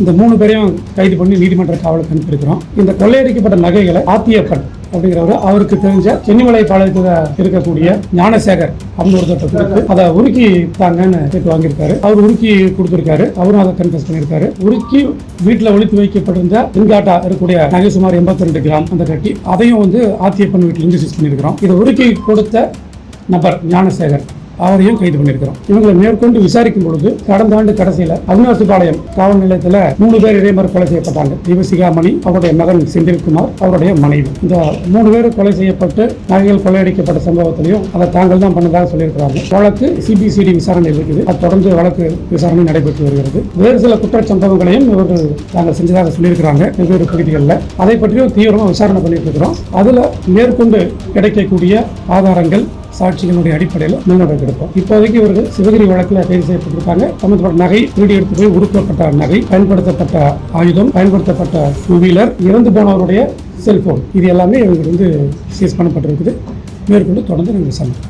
இந்த மூணு பேரையும் கைது பண்ணி நீதிமன்ற காவலுக்கு அனுப்பியிருக்கிறோம். இந்த கொள்ளையடிக்கப்பட்ட நகைகளை ஆத்தியப்பன் அப்படிங்கிறவர் அவருக்கு தெரிஞ்ச சென்னிமலை பாளையத்தில் இருக்கக்கூடிய ஞானசேகர் அப்படின்னு ஒருத்தட்ட கொடுத்து அதை உருக்கி தாங்கன்னு கேட்டு வாங்கியிருக்காரு. அவர் உருக்கி கொடுத்துருக்காரு. அவரும் அதை கன்ஃபஸ் பண்ணியிருக்காரு. உருக்கி வீட்டில் ஒழித்து வைக்கப்பட்டிருந்த பின்காட்டா இருக்கக்கூடிய நகை சுமார் எண்பத்தி ரெண்டு கிராம் அந்த கட்டி அதையும் வந்து ஆத்தியப்பன் வீட்டிலிருந்து சீஸ் பண்ணியிருக்கிறோம். இதை உருக்கி கொடுத்த நபர் ஞானசேகர். அவரையும் கைது பண்ணியிருக்கிறோம். இவங்களை மேற்கொண்டு விசாரிக்கும் பொழுது கடந்த ஆண்டு கடைசியில் அவினாசிபாளையம் காவல் நிலையத்தில் மூணு பேர் இடைமறு கொலை செய்யப்பட்டாங்க. தீபசிகா மணி அவருடைய மகன் செந்தில்குமார் அவருடைய மனைவி. இந்த மூணு பேர் கொலை செய்யப்பட்டு நகைகள் கொள்ளையடிக்கப்பட்ட சம்பவத்திலையும் அதை தாங்கள் தான் பண்ணதாக சொல்லியிருக்கிறாங்க வழக்கு சிபிசிடி விசாரணை இருக்குது. அது தொடர்ந்து வழக்கு விசாரணை நடைபெற்று வருகிறது. வேறு சில குற்றச்சம்பவங்களையும் இவர்கள் தாங்கள் செஞ்சதாக சொல்லியிருக்கிறாங்க. வெவ்வேறு பகுதிகளில். அதை பற்றியும் தீவிரமாக விசாரணை பண்ணிட்டு இருக்கிறோம் அதில் மேற்கொண்டு கிடைக்கக்கூடிய ஆதாரங்கள் சாட்சிகளுடைய அடிப்படையில் நடவடிக்கை எடுப்போம் இப்போதைக்கு இவர்கள் சிவகிரி வழக்கில் கைது செய்யப்பட்டிருக்காங்க. சம்பந்தப்பட்ட நகை திருடி எடுத்து போய் உருக்கப்பட்ட நகை பயன்படுத்தப்பட்ட ஆயுதம் பயன்படுத்தப்பட்ட டூ வீலர் இறந்து போனவருடைய செல்போன் இது எல்லாமே இவங்களுக்கு வந்து சீஸ் பண்ணப்பட்டிருக்குது. மேற்கொண்டு தொடர்ந்து நாங்கள் விசாரணை